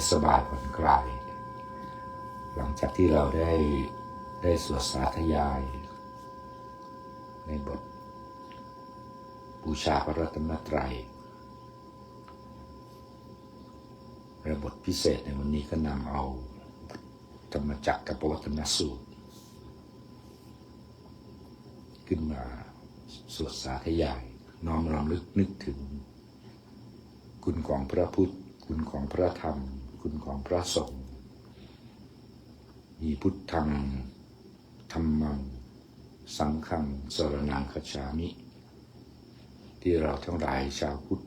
ให้สบายผ่อนคลาย หลังจากที่เราได้ได้สวดสาธยาย ในบทบูชาพระรัตนตรัยและบทพิเศษในวันนี้ก็นำเอาธรรมจักรกับปวัตนสูตร ขึ้นมาสวดสาธยาย น้อมรำลึกนึกถึง คุณของพระพุทธ คุณของพระธรรม คุณของพระสงฆ์มีพุทธังธรรมัง สังฆังสรนังคจฉามิ ที่เราทั้งหลายชาวพุทธ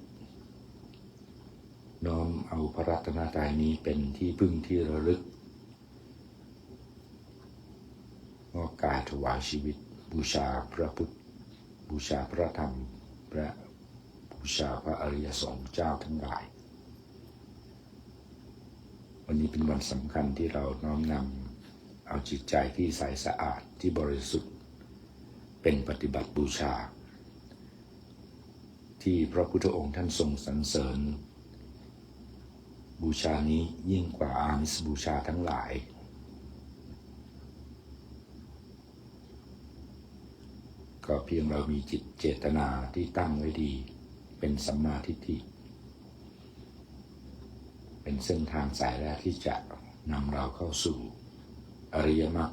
น้อมเอาพระรัตนตรัยนี้เป็นที่พึ่งที่ระลึกมอบกายถวายชีวิต บูชาพระพุทธ บูชาพระธรรมและบูชาพระอริยสงฆ์เจ้าทั้งหลาย วันนี้เป็นวันสำคัญที่เราน้อมนำเอาจิตใจที่ใสสะอาดที่บริสุทธิ์ เป็นปฏิบัติบูชา ที่พระพุทธองค์ท่านทรงสรรเสริญ บูชานี้ยิ่งกว่าอามิสบูชาทั้งหลาย ก็เพียงเรามีจิตเจตนาที่ตั้งไว้ดี เป็นสัมมาทิฏฐิ เป็นเส้นทางสายแรกที่จะนำเราเข้าสู่อริยมรรค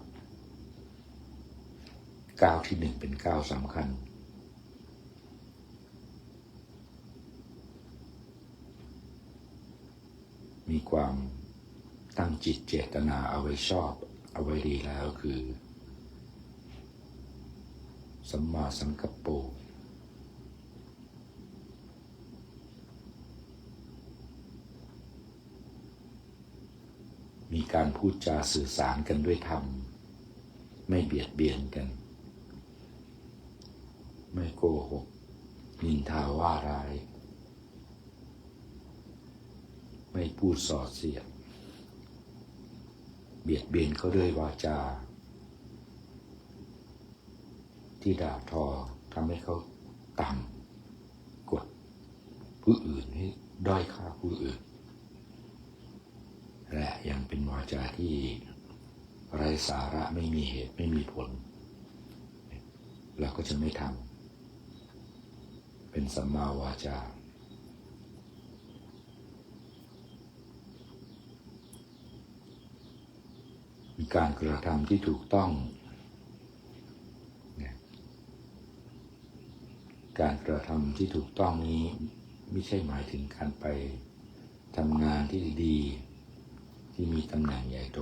ก้าวที่หนึ่งเป็นก้าวสำคัญ มีความตั้งจิตเจตนาเอาไว้ชอบเอาไว้ดีแล้วคือ สัมมาสังกัปโป มีการพูดจาสื่อสารกันด้วยธรรม ไม่เบียดเบียนกัน ไม่โกหก นินทาว่าร้าย ไม่พูดส่อเสียด เบียดเบียนเขาด้วยวาจา ที่ด่าทอทำให้เขาต่ำกดผู้อื่นให้ด้อยค่าผู้อื่น และยังเป็นวาจาที่ไร้สาระไม่มีเหตุไม่มีผล เราก็จะไม่ทำเป็นสัมมาวาจา การกระทำที่ถูกต้อง การกระทำที่ถูกต้องนี้ ไม่ใช่หมายถึงการไปทำงานที่ดี ที่มีตำแหน่งใหญ่โต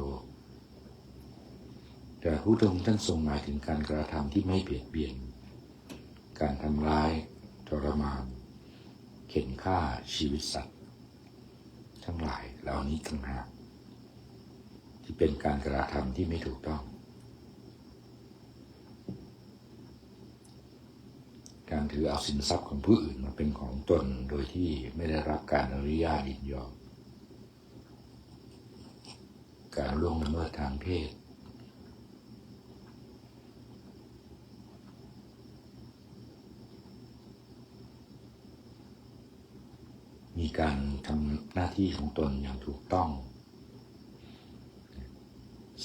แต่พระพุทธองท่านทรงหมายถึงการกระทำที่ไม่เบียดเบียน การทำร้าย ทรมาน เข็นฆ่าชีวิตสัตว์ ทั้งหลายเหล่านี้ต่างหากที่เป็นการกระทำที่ไม่ถูกต้อง การถือเอาสินทรัพย์ของผู้อื่นมาเป็นของตนโดยที่ไม่ได้รับการอนุญาตยินยอม การล่วงละเมิดทางเพศ มีการทำหน้าที่ของตนอย่างถูกต้อง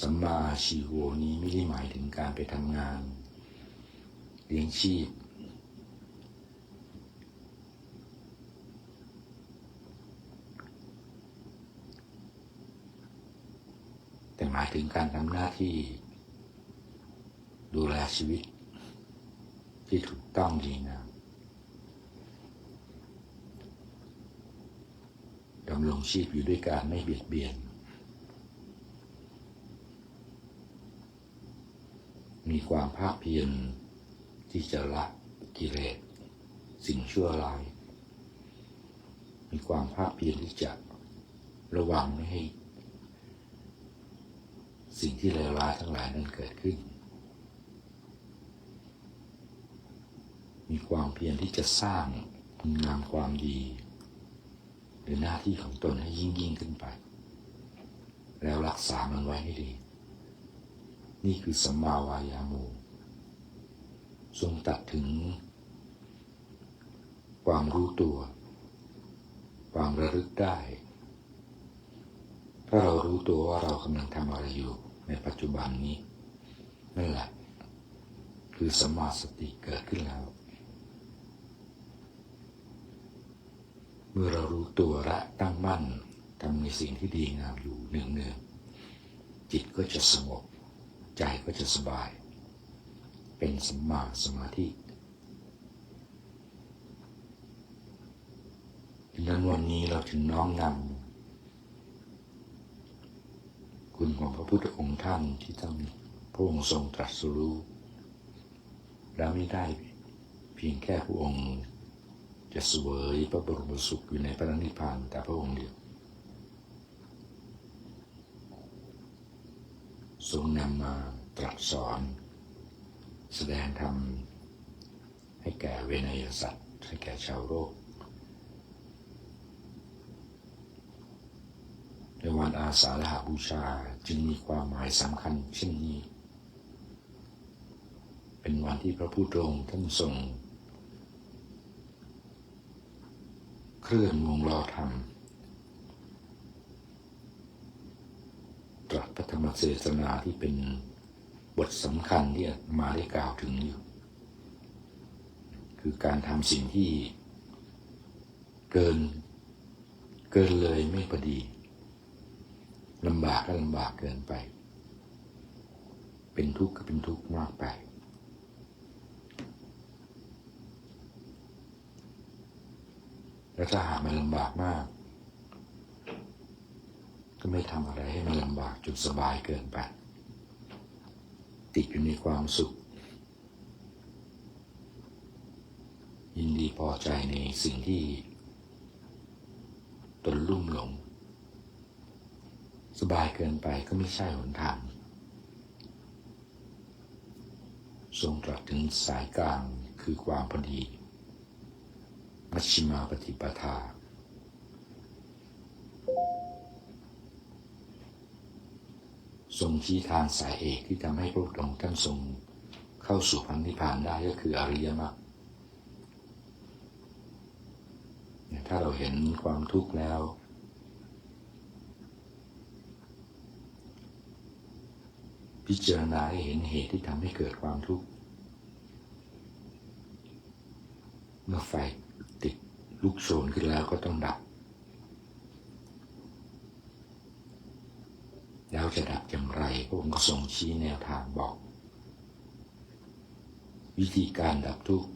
สัมมาชีโวนี้ไม่ได้หมายถึงการไปทำงาน เลี้ยงชีพ แต่หมายถึงการทำหน้าที่ ดูแลชีวิต ที่ถูกต้องดีงามดำรงชีพอยู่ด้วยการไม่เบียดเบียน มีความภาคเพียรที่จะละกิเลสสิ่งชั่วร้าย มีความภาคเพียรที่จะระวังไม่ให้ สิ่งที่เลวร้ายทั้งหลายนั้นเกิดขึ้น มีความเพียรที่จะสร้างคุณงามความดี หรือหน้าที่ของตนให้ยิ่งยิ่งขึ้นไป แล้วรักษามันไว้ให้ดี นี่คือสัมมาวายาโมทรงตัดถึง ความรู้ตัว ความระลึกได้ ถ้าเรารู้ตัวว่าเรากำลังทำอะไรอยู่ ในปัจจุบันนี้นั่นแหละ คือสมาสติเกิดขึ้นแล้ว เมื่อเรารู้ตัวและตั้งมั่นทำในสิ่งที่ดีงามอยู่เนืองเนืองจิตก็จะสงบ ใจก็จะสบาย เป็นสัมมาสมาธิดังนั้นวันนี้เราจึงน้อมนำคุณของพ ระพุทธองค์ท่านที่ท่านพระองค์ทรงตรัสรู้และไม่ได้เพียงแค่พระองค์จะสวยพระบรมสุขอยู่ในพระนิพพานแต่พระองค์เดียวทรงนำมาตรัสสอน แสดงธรรมให้แก่เวนยสัตว์ให้แก่ชาวโลกในวันอาสาฬหาบูชา จึงมีความหมายสำคัญเช่นนี้ เป็นวันที่พระพุทธองค์ท่านทรง เคลื่อนวงล้อธรรมตรัสพระธรรมเทศนาที่เป็นบทสำคัญที่มาได้กล่าวถึงอยู่ คือการทำสิ่งที่เกิน เกินเลยไม่พอดี ลำบากก็ลำบากเกินไป เป็นทุกข์ก็เป็นทุกข์มากไป แล้วถ้าหากมันลำบากมาก ก็ไม่ทำอะไรให้มันลำบากจนสบายเกินไป ติดอยู่ในความสุข ยินดีพอใจในสิ่งที่ตนลุ่มหลง สบายเกินไปก็ไม่ใช่หนทางทรงตรัสถึงสายกลางคือความพอดีมัชฌิมาปฏิปทา ทรงชี้ทางสายเอกที่ทำให้พระองค์ท่านทรงเข้าสู่พันธิพานได้ก็คืออริยมรรคถ้าเราเห็นความทุกข์แล้ว พิจารณาให้เห็นเหตุที่ทำให้เกิดความทุกข์ เมื่อไฟติดลุกโชนขึ้นแล้วก็ต้องดับ แล้วจะดับอย่างไรพระองค์ก็ทรงชี้แนวทางบอก วิธีการดับทุกข์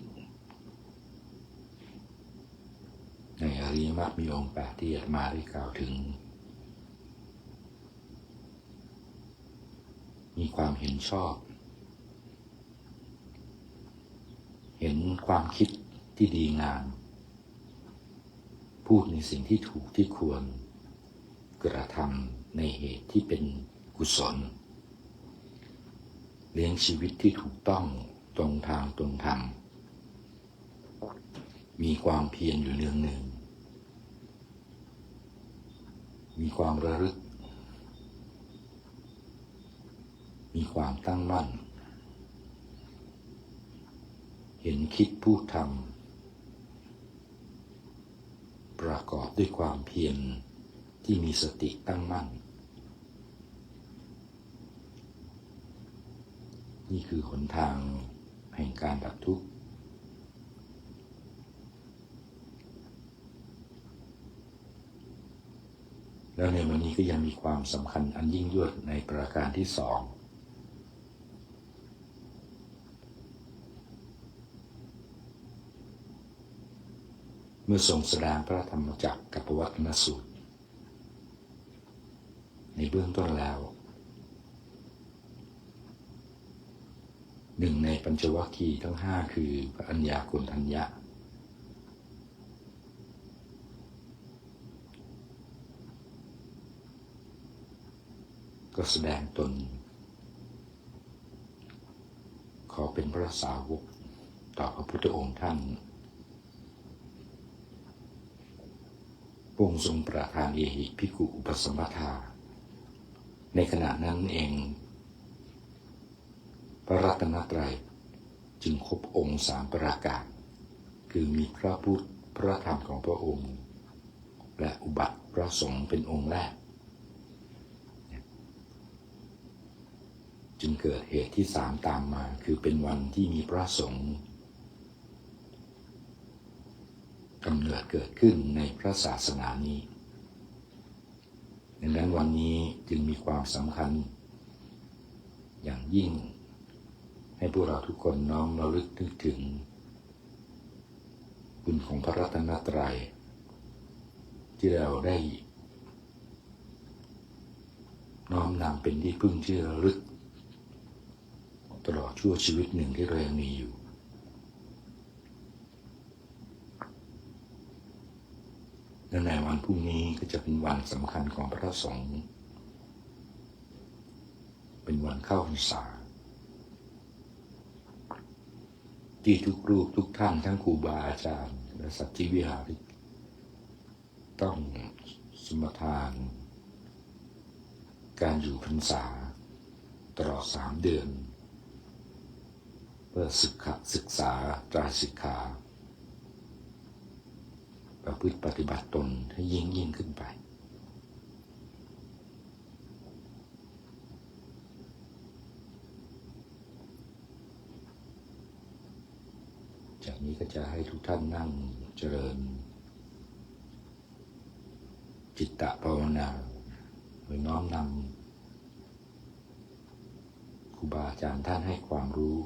ในอริยมรรคมีองค์แปดที่อามาได้กล่าวถึง มีความเห็นชอบ เห็นความคิดที่ดีงาม พูดในสิ่งที่ถูกที่ควร กระทำในเหตุที่เป็นกุศล เลี้ยงชีวิตที่ถูกต้องตรงทางตรงธรรม มีความเพียรอยู่เนืองหนึ่ง มีความระลึก มีความตั้งมั่น เห็นคิดพูดทำประกอบด้วยความเพียรที่มีสติตั้งมั่น นี่คือหนทางแห่งการดับทุกข์แล้วในวันนี้ก็ยังมีความสำคัญอันยิ่งยวดในประการที่สอง เมื่อทรงแสดงพระธรรมจักรกับวัตนสูตร ในเบื้องต้นแล้ว หนึ่งในปัญจวัคคีย์ทั้งห้าคือพระัญญาคุณทัญญะ ก็แสดงตน ขอเป็นพระสาวกต่อพระพุทธองค์ท่าน ระองค์ทรงประทานเอหิภิกขุอุปสมบทา ในขณะนั้นเอง พระรัตนตรัยจึงครบองค์สามประการคือมีพระพุทธพระธรรมของพระองค์ และอุบัติพระสงฆ์เป็นองค์แรก จึงเกิดเหตุที่สามตามมาคือเป็นวันที่มีพระสงฆ์ กำเนิดเกิดขึ้นในพระศาสนานี้ดังนั้นวันนี้จึงมีความสำคัญ อย่างยิ่งให้พวกเราทุกคนน้อมระลึกนึกถึง คุณของพระรัตนตรัย ที่เราได้ น้อมนำเป็นที่พึ่งที่ระลึก ตลอดชั่วชีวิตหนึ่งที่เรายังมีอยู่ และในวันพรุ่งนี้ก็จะเป็นวันสำคัญของพระสงฆ์เป็นวันเข้าพรรษา ที่ทุกรูปทุกท่านทั้งครูบาอาจารย์ และสัตจิวิหาริก ต้องสมทาน การอยู่พรรษา ตลอดสามเดือน เพื่อศึกษาศึกษาตราสิกขา ประพฤติปฏิบัติตนให้ยิ่งยิ่งขึ้นไป จากนี้ก็จะให้ทุกท่านนั่งเจริญ จิตตภาวนาโดยน้อมนำครูบาอาจารย์ท่านให้ความรู้